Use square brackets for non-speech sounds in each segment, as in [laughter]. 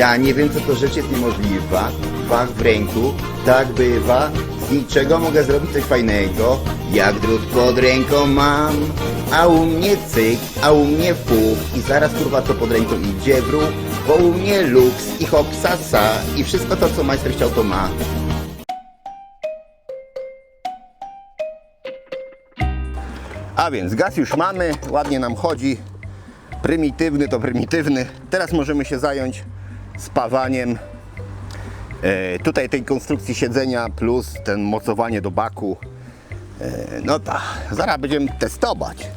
Ja nie wiem, co to rzecz jest niemożliwa. Fach w ręku, tak bywa. Z niczego mogę zrobić coś fajnego. Jak drut pod ręką mam. A u mnie cyk, a u mnie fuk. I zaraz kurwa to pod ręką idzie w ruch. Bo u mnie luks i hopsasa. I wszystko to, co majster chciał, to ma. A więc gaz już mamy, ładnie nam chodzi. Prymitywny to prymitywny. Teraz możemy się zająć spawaniem e, tutaj tej konstrukcji siedzenia plus ten mocowanie do baku. E, no tak, zaraz będziemy testować.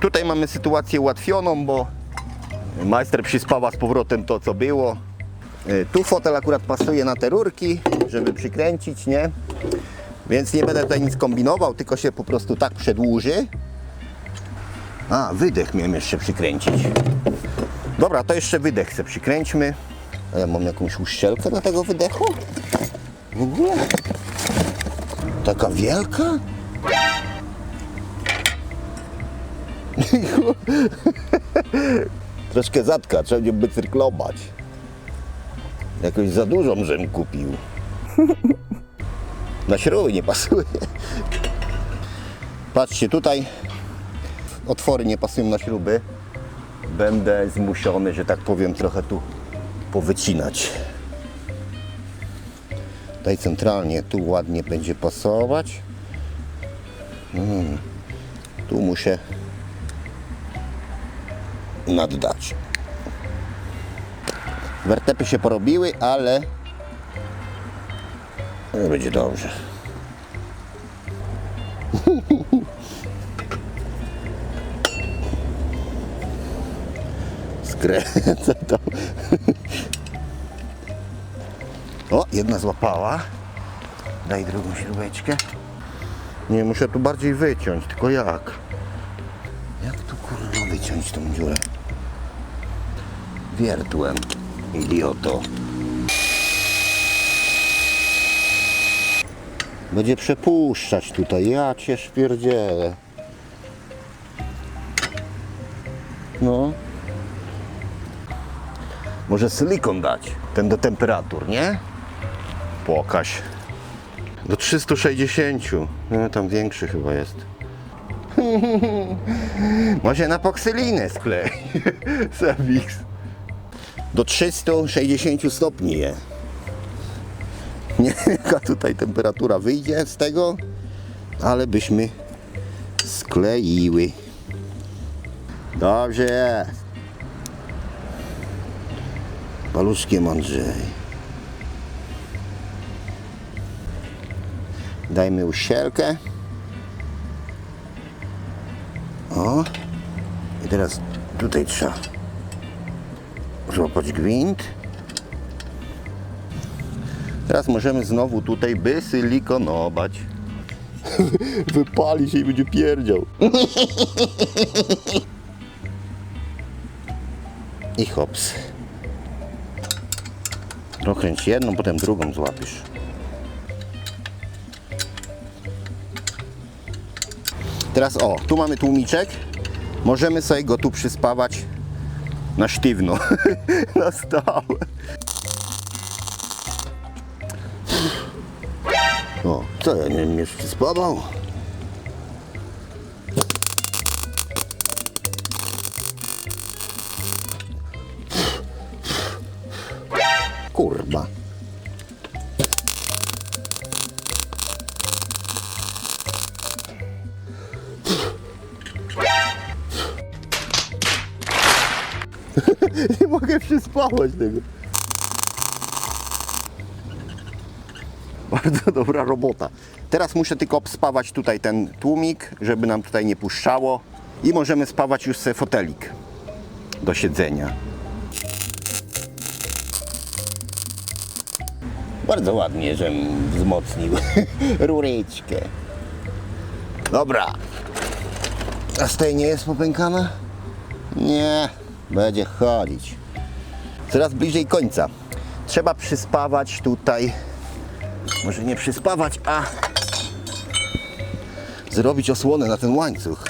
Tutaj mamy sytuację ułatwioną, bo majster przyspawa z powrotem to co było. E, tu fotel akurat pasuje na te rurki, żeby przykręcić, nie? Więc nie będę tutaj nic kombinował, tylko się po prostu tak przedłuży. A, wydech miałem jeszcze przykręcić. Dobra, to jeszcze wydech sobie przykręćmy. Ja mam jakąś uszczelkę na tego wydechu? W ogóle? Taka wielka? [laughs] Troszkę zatka, trzeba będzie wycyrklować. Jakoś za dużą żem kupił. Na śruby nie pasuje. Patrzcie, tutaj otwory nie pasują na śruby. Będę zmuszony, że tak powiem, trochę tu powycinać. Tutaj centralnie, tu ładnie będzie pasować. Mm. Tu muszę naddać. Wertepy się porobiły, ale będzie dobrze. Skręcę. [laughs] O, jedna złapała. Daj drugą śrubeczkę. Nie, muszę tu bardziej wyciąć, tylko jak? Jak tu kurwa wyciąć tą dziurę? Wiertłem, idioto. Będzie przepuszczać tutaj, ja cię szpierdzielę. No. Może silikon dać, ten do temperatur, nie? Pokaż. Do 360. No, tam większy chyba jest. [laughs] Może na poksylinę sklej. [laughs] Sabix. Do 360 stopni je. [laughs] Nie jaka tutaj temperatura wyjdzie z tego, ale byśmy skleiły. Dobrze jest. Paluszkiem Andrzej. Dajmy usielkę. O. I teraz tutaj trzeba złapać gwint. Teraz możemy znowu tutaj bysylikonować. [laughs] Wypali się i będzie pierdział. [laughs] I hops. Dokręć jedną, potem drugą złapisz. Teraz o, tu mamy tłumiczek. Możemy sobie go tu przyspawać na sztywno. [laughs] na stałe. O, co ja nie wiem, jeszcze przyspawał? Przyspawać tego. Bardzo dobra robota. Teraz muszę tylko obspawać tutaj ten tłumik, żeby nam tutaj nie puszczało. I możemy spawać już sobie fotelik do siedzenia. Bardzo ładnie, żem wzmocnił [laughs] rureczkę. Dobra. A z tej nie jest popękana? Nie, będzie chodzić. Coraz bliżej końca. Trzeba przyspawać tutaj, może nie przyspawać, a zrobić osłonę na ten łańcuch.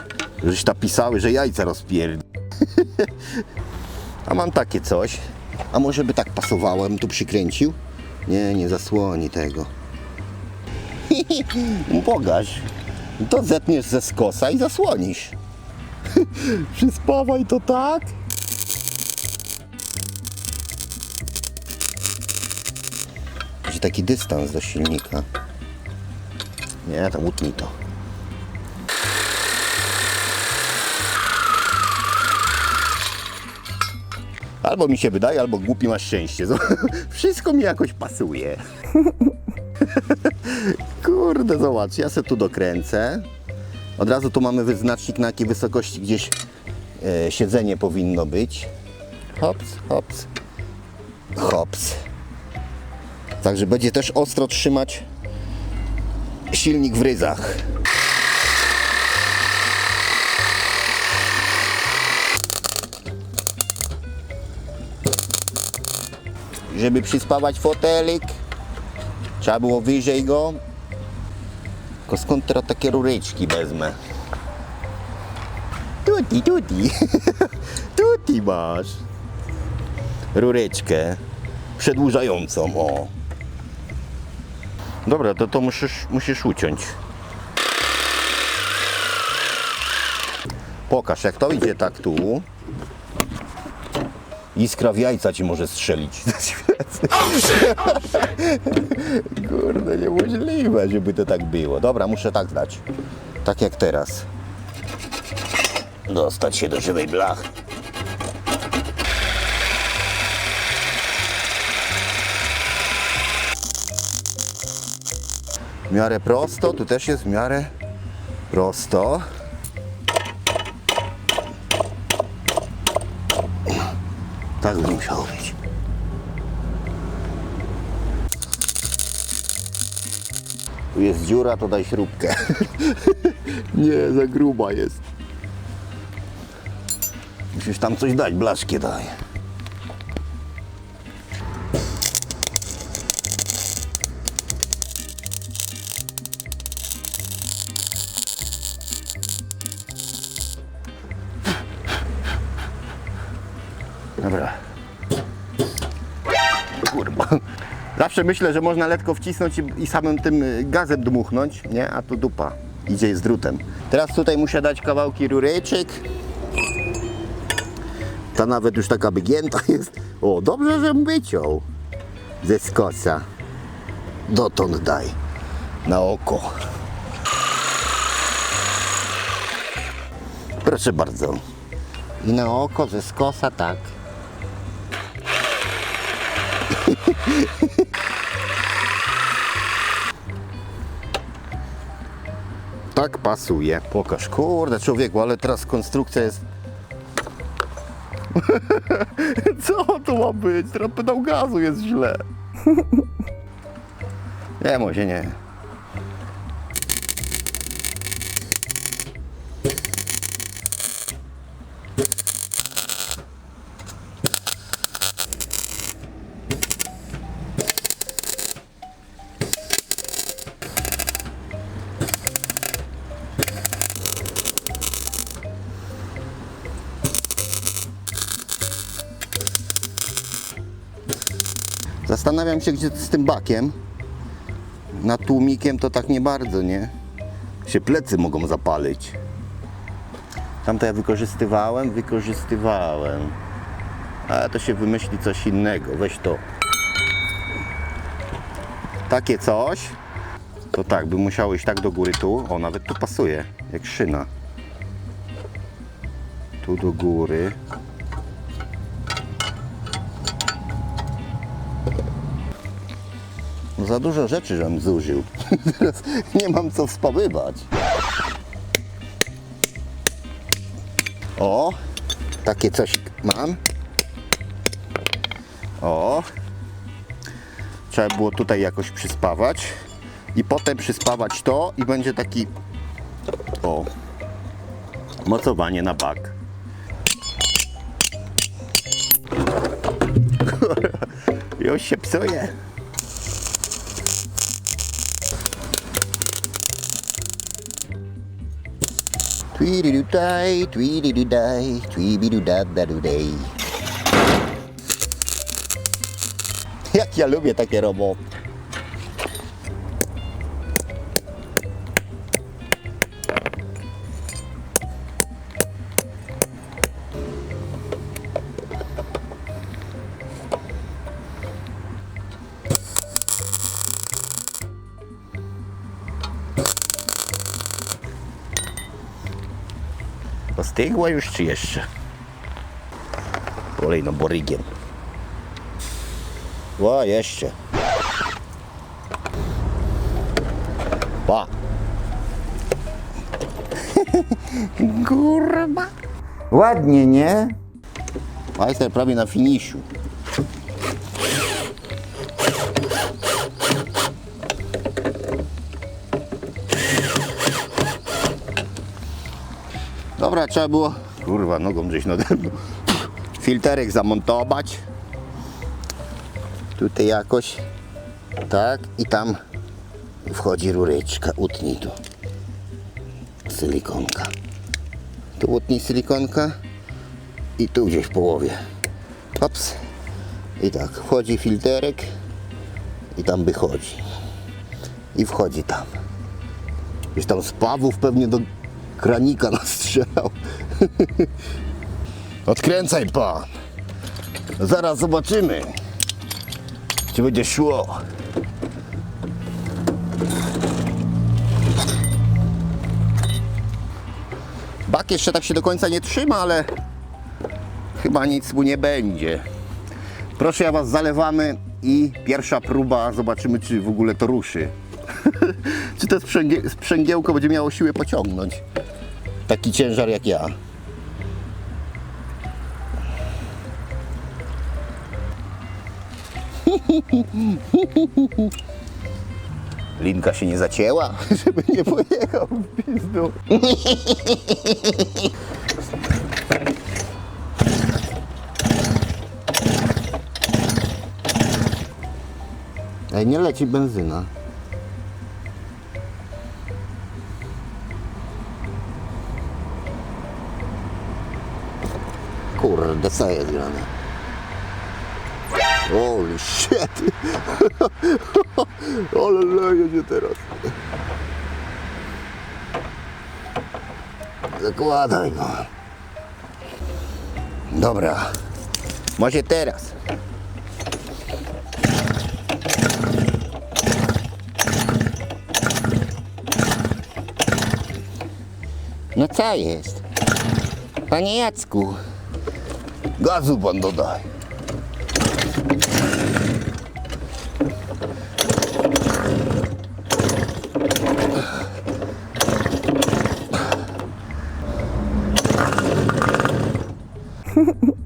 Żeś napisały, że jajca rozpierd... [laughs] a mam takie coś. A może by tak bym tu przykręcił? Nie, nie zasłoni tego. [laughs] Pokaż. To zetniesz ze skosa i zasłonisz. [laughs] Przyspawaj to tak. Taki dystans do silnika. Nie, tam utnij to. Albo mi się wydaje, albo głupi masz szczęście. [laughs] Wszystko mi jakoś pasuje. [laughs] Kurde, zobacz, ja se tu dokręcę. Od razu tu mamy wyznacznik, na jakiej wysokości gdzieś e, siedzenie powinno być. Hops, hops, hops. Także będzie też ostro trzymać silnik w ryzach. Żeby przyspawać fotelik, trzeba było wyżej go. Tylko skąd teraz takie ruryczki wezmę? Tuti, tuti. [laughs] tuti masz. Rureczkę przedłużającą, o. Dobra, to to musisz, musisz uciąć. Pokaż, jak to idzie tak tu. Iskra w jajca ci może strzelić. [laughs] Kurde, niemożliwe, żeby to tak było. Dobra, muszę tak dać. Tak jak teraz. Dostać się do żywej blachy. W miarę prosto, tu też jest w miarę prosto. Tak by musiało być. Tu jest dziura, to daj śrubkę. [laughs] Nie, za gruba jest. Musisz tam coś dać, blaszkie daj. Zawsze myślę, że można letko wcisnąć i, i samym tym y, gazem dmuchnąć, nie? A tu dupa. Idzie z drutem. Teraz tutaj muszę dać kawałki rureczek. Ta nawet już taka wygięta jest. O, dobrze, że wyciął. Ze skosa. Dotąd daj. Na oko. Proszę bardzo. I na oko ze skosa tak. [laughs] Tak pasuje. Pokaż. Kurde człowieku, ale teraz konstrukcja jest... [laughs] Co to ma być? Teraz pedał gazu jest źle. nie, może nie. Zastanawiam się, gdzie z tym bakiem. Nad tłumikiem to tak nie bardzo, nie? Się plecy mogą zapalić. Tamto ja wykorzystywałem, wykorzystywałem. Ale to się wymyśli coś innego. Weź to. Takie coś. To tak, by musiało iść tak do góry tu. O, nawet tu pasuje, jak szyna. Tu do góry. Za dużo rzeczy, żem zużył. [laughs] Teraz nie mam co spawywać. O, takie coś mam. O. Trzeba było tutaj jakoś przyspawać. I potem przyspawać to i będzie taki o mocowanie na bak. [laughs] Już się psuje. Tweedidudaj, tweedidudaj, tweebidudadadudej. [laughs] Jak ja lubię takie roboty. Ostygła już czy jeszcze? Kolejno borygiem. Ła, jeszcze. Pa. [laughs] Kurwa. Ładnie, nie? Majster prawie na finiszu. Dobra, trzeba było, kurwa, nogą gdzieś nade mną, filterek zamontować. Tutaj jakoś, tak, i tam wchodzi rureczka, utnij tu. Silikonka. Tu utnij silikonka i tu gdzieś w połowie. Ops. I tak, wchodzi filterek i tam wychodzi. I wchodzi tam. Już tam z pawów pewnie do kranika nastrzelał. Odkręcaj pan. Zaraz zobaczymy, czy będzie szło. Bak jeszcze tak się do końca nie trzyma, ale chyba nic mu nie będzie. Proszę, ja was zalewamy i pierwsza próba, zobaczymy czy w ogóle to ruszy. Czy to sprzęgie, sprzęgiełko będzie miało siłę pociągnąć. Taki ciężar jak ja. Linka się nie zacięła, [laughs] żeby nie pojechał w pizdu. Ej, nie leci benzyna. Kurde, co jest grane? Holy shit! [laughs] Ale leje się teraz. Zakładaj go. Dobra. Może teraz. No co jest? Panie Jacku. Gazu pan dodaj. [laughs]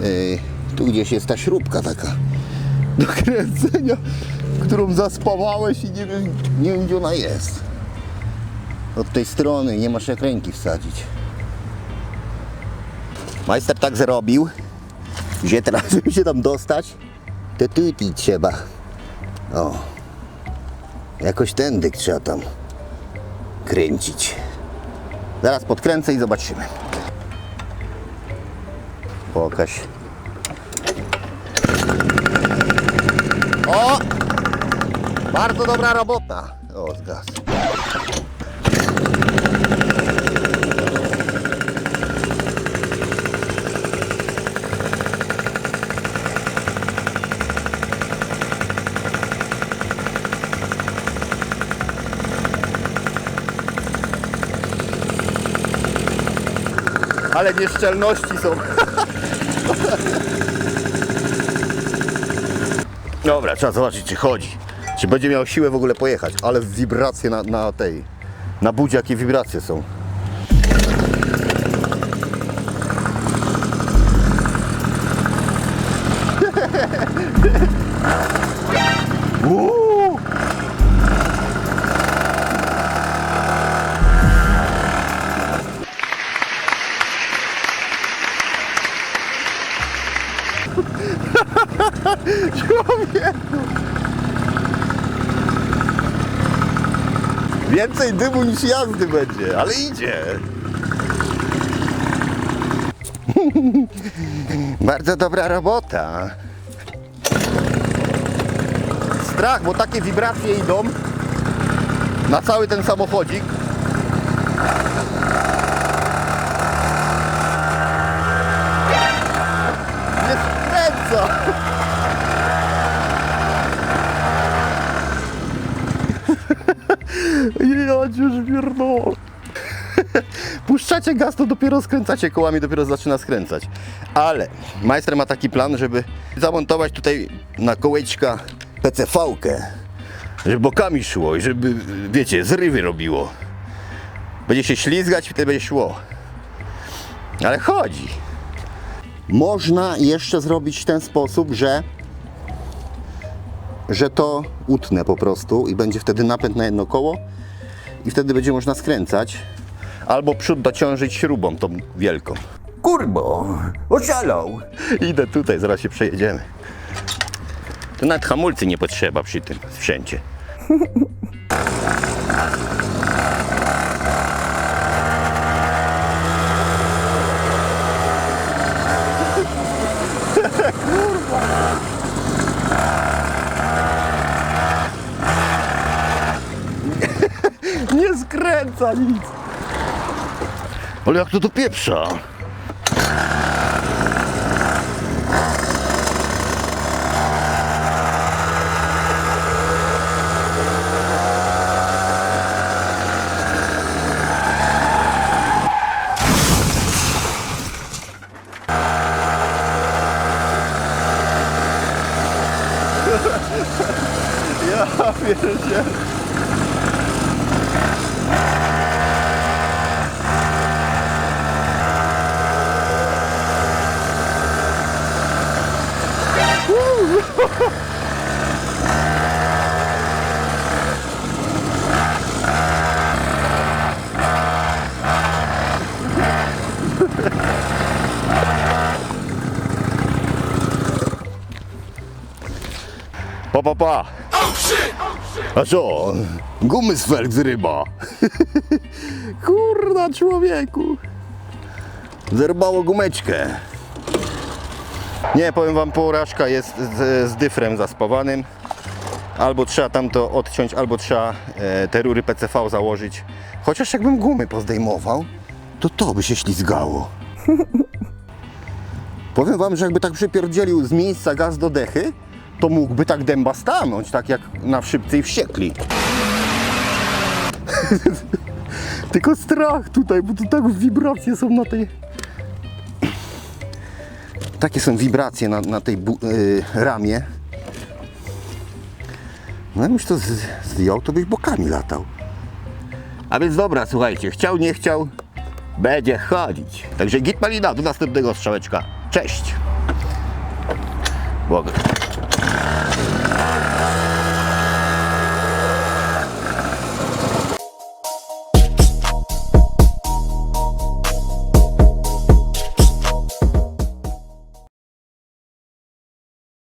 Yy, tu gdzieś jest ta śrubka taka do kręcenia, którą zaspawałeś i nie wiem, nie wiem gdzie ona jest. Od tej strony nie masz jak ręki wsadzić. Majster tak zrobił, że teraz, [laughs] żeby się tam dostać, to tutaj trzeba. O. Jakoś tędy trzeba tam kręcić. Zaraz podkręcę i zobaczymy. Pokaż. O! Bardzo dobra robota. O, zgasł. Ale nieszczelności są. [laughs] Dobra, trzeba zobaczyć, czy chodzi. Czy będzie miał siłę w ogóle pojechać. Ale wibracje na, na tej. Na budzie, jakie wibracje są. Dymu niż jazdy będzie, ale idzie. [laughs] Bardzo dobra robota. Strach, bo takie wibracje idą na cały ten samochodzik. Nie skręca! Już pierdolę. [laughs] Puszczacie gaz, to dopiero skręcacie kołami, dopiero zaczyna skręcać. Ale majster ma taki plan, żeby zamontować tutaj na kołeczka PCV-kę, żeby bokami szło i żeby, wiecie, zrywy robiło. Będzie się ślizgać i wtedy będzie szło. Ale chodzi. Można jeszcze zrobić w ten sposób, że że to utnę po prostu i będzie wtedy napęd na jedno koło i wtedy będzie można skręcać albo przód dociążyć śrubą tą wielką. Kurbo, oszalał. Idę tutaj, zaraz się przejedziemy. To nawet hamulcy nie potrzeba przy tym sprzęcie. [laughs] Nie skręca nic. Ale jak to do pieprza? Ja. Pa, pa, pa. A co? Gumy z felg z ryba. [laughs] Kurna człowieku. Zerbało gumeczkę. Nie, powiem wam, porażka jest z, z dyfrem zaspawanym. Albo trzeba tam to odciąć, albo trzeba e, te rury PCV założyć. Chociaż jakbym gumy pozdejmował, to to by się ślizgało. [laughs] Powiem wam, że jakby tak przypierdzielił z miejsca gaz do dechy, to mógłby tak dęba stanąć, tak jak na szybcy i wściekli. [laughs] Tylko strach tutaj, bo tu tak wibracje są na tej... Takie są wibracje na, na tej bu- y, ramie. No jakbyś to zdjął, to byś bokami latał. A więc dobra, słuchajcie, chciał, nie chciał, będzie chodzić. Także git malina, do następnego strzałeczka. Cześć! Błogosław.